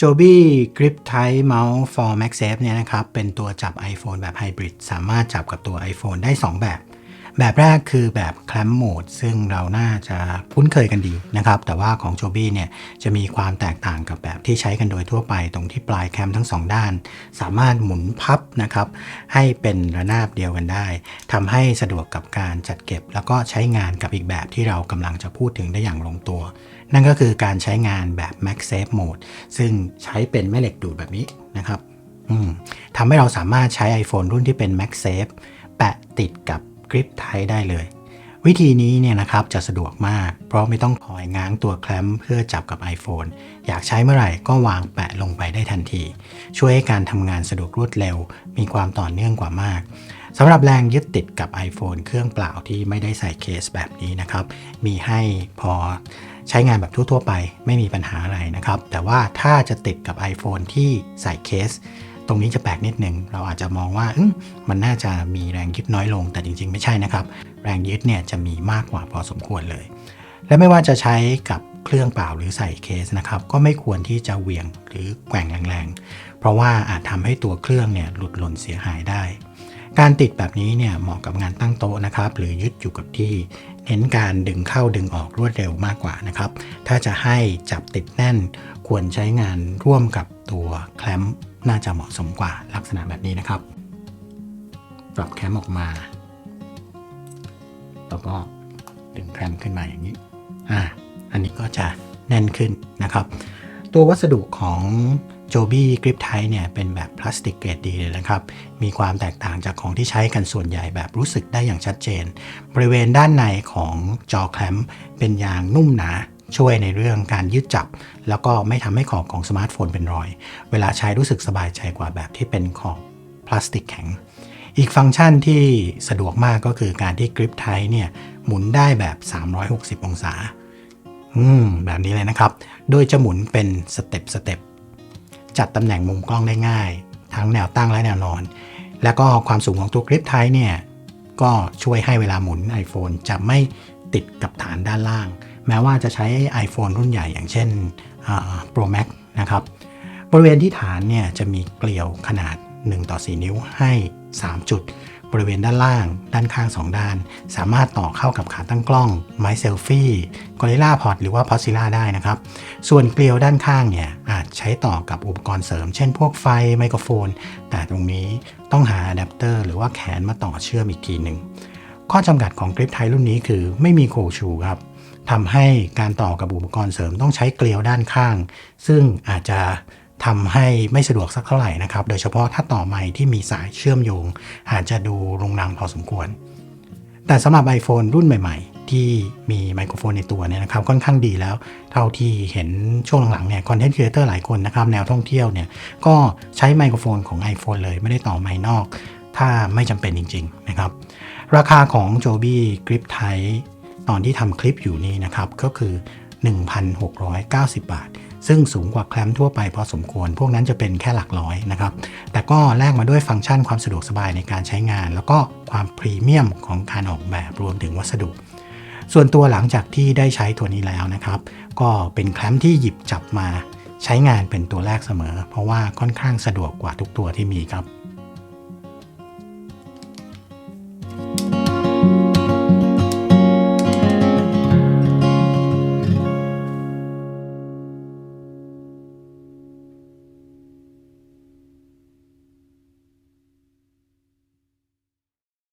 Joby Grip Type Mouse for MagSafe เนี่ยนะครับ เป็นตัวจับ iPhone แบบไฮบริดสามารถจับกับตัว iPhone ได้ 2 แบบ แบบแรกคือแบบ Clamp Mode ซึ่งเราน่าจะคุ้นเคยกันดีนะครับ แต่ว่าของ Joby เนี่ยจะมีความแตกต่างกับแบบที่ใช้กันโดยทั่วไปตรงที่ปลายแคมทั้ง 2 ด้าน สามารถหมุนพับนะครับ ให้เป็นระนาบเดียวกันได้ทำให้สะดวกกับการจัดเก็บ แล้วก็ใช้งานกับอีกแบบที่เรากำลังจะพูดถึงได้อย่างลงตัว นั่นก็คือการใช้งานแบบ MagSafe Mode ซึ่งใช้เป็นแม่เหล็กดูดแบบนี้นะครับทำให้เราสามารถใช้ iPhone รุ่นที่เป็น MagSafe แปะติดกับ กริปไทยได้เลย วิธีนี้เนี่ยนะครับจะสะดวกมาก เพราะไม่ต้องคอยง้างตัวแคลมเพื่อจับกับ iPhone อยากใช้เมื่อไหร่ก็วางแปะลงไปได้ทันที ช่วยให้การทำงานสะดวกรวดเร็ว มีความต่อเนื่องกว่ามากสำหรับแรงยึดติดกับ iPhone เครื่องเปล่าที่ไม่ได้ใส่เคสแบบนี้นะครับ มีให้พอ ใช้งานแบบทั่วๆไปไม่มีปัญหาอะไรนะครับ แต่ว่าถ้าจะติดกับ iPhone ที่ใส่เคส ตรงนี้จะแปลกนิดนึงเราอาจจะมองว่ามมันน่าจะมีแรงยึดน้อยลง แต่จริงๆ ไม่ใช่นะครับ แรงยึดเนี่ยจะมีมากกว่าพอสมควรเลย และไม่ว่าจะใช้กับเครื่องเปล่าหรือใส่เคสนะครับ ก็ไม่ควรที่จะเหวี่ยงหรือแกว่งแรงๆ เพราะว่าอาจทำให้ตัวเครื่องเนี่ยหลุดหล่นเสียหายได้ การติดแบบนี้เนี่ยเหมาะกับงานตั้งโต๊ะนะครับ หรือยึดอยู่กับที่เน้นการดึงเข้าดึงออกรวดเร็วมากกว่านะครับ ถ้าจะให้จับติดแน่น ควรใช้งานร่วมกับตัวแคลมป์น่าจะเหมาะสมกว่าลักษณะแบบนี้นะครับ ปรับแคมป์ออกมาแล้วก็ดึงแคลมป์ขึ้นมาอย่างนี้อ่าอันนี้ก็จะแน่นขึ้นนะครับ ตัววัสดุของ Joby Grip Type เนี่ยเป็นแบบพลาสติกเกรดดีเลยนะครับ มีความแตกต่างจากของที่ใช้กันส่วนใหญ่แบบรู้สึกได้อย่างชัดเจน บริเวณด้านในของจอแคลมเป็นยางนุ่มหนาช่วยในเรื่องการยืดจับ แล้วก็ไม่ทำให้ขอบของสมาร์ทโฟนเป็นรอย เวลาใช้รู้สึกสบายใจกว่าแบบที่เป็นขอบพลาสติกแข็ง อีกฟังก์ชันที่สะดวกมากก็คือการที่ Grip Type เนี่ยหมุนได้แบบ 360 องศา อืม แบบนี้เลยนะครับ โดยจะหมุนเป็นสเต็ปสเต็ป จัดตำแหน่งมุมกล้องได้ง่าย ทั้งแนวตั้งและแนวนอน แล้วก็ความสูงของตัวกริปไทเนี่ยก็ช่วยให้เวลาหมุน iPhone จะไม่ติดกับฐานด้านล่าง แม้ว่าจะใช้ iPhone รุ่นใหญ่อย่างเช่น Pro Max นะครับ บริเวณที่ฐานเนี่ยจะมีเกลียวขนาด 1 ต่อ 4 นิ้วให้ 3 จุด บริเวณด้านล่าง ด้านข้าง 2 ด้าน สามารถต่อเข้ากับขาตั้งกล้อง ไม้เซลฟี่กอริล่าพอดหรือว่าพอซิล่าได้นะครับ ส่วนเกลียวด้านข้างเนี่ย ใช้ต่อกับอุปกรณ์เสริม เช่นพวกไฟไมโครโฟน แต่ตรงนี้ต้องหาอะแดปเตอร์หรือว่าแขนมาต่อเชื่อมอีกทีหนึ่งข้อจำกัดของกริปไทยรุ่นนี้คือไม่มีโคชูครับทำให้การต่อกับอุปกรณ์เสริมต้องใช้เกลียวด้านข้าง ซึ่งอาจจะทำให้ไม่สะดวกสักเท่าไหร่นะครับ โดยเฉพาะถ้าต่อไมค์ที่มีสายเชื่อมโยง อาจจะดูรุงรังพอสมควร แต่สำหรับ iPhone รุ่นใหม่ ๆ ที่มีไมโครโฟนในตัวเนี่ยนะครับค่อนข้างดีแล้ว เท่าที่เห็นช่วงหลังๆเนี่ยคอนเทนต์ครีเอเตอร์หลายคนนะครับแนวท่องเที่ยวเนี่ยก็ใช้ไมโครโฟนของ iPhone เลยไม่ได้ต่อไมค์นอก ถ้าไม่จำเป็นจริง ๆ นะครับ ราคาของ Joby Grip Type ตอนที่ทำคลิปอยู่นี้นะครับก็คือ 1,690 บาท ซึ่งสูงกว่าแคลมทั่วไปพอสมควร พวกนั้นจะเป็นแค่หลักร้อยนะครับ แต่ก็แลกมาด้วยฟังก์ชันความสะดวกสบายในการใช้งาน แล้วก็ความพรีเมียมของการออกแบบรวมถึงวัสดุ ส่วนตัวหลังจากที่ได้ใช้ตัวนี้แล้วนะครับ ก็เป็นแคลมที่หยิบจับมาใช้งานเป็นตัวแรกเสมอ เพราะว่าค่อนข้างสะดวกกว่าทุกตัวที่มีครับ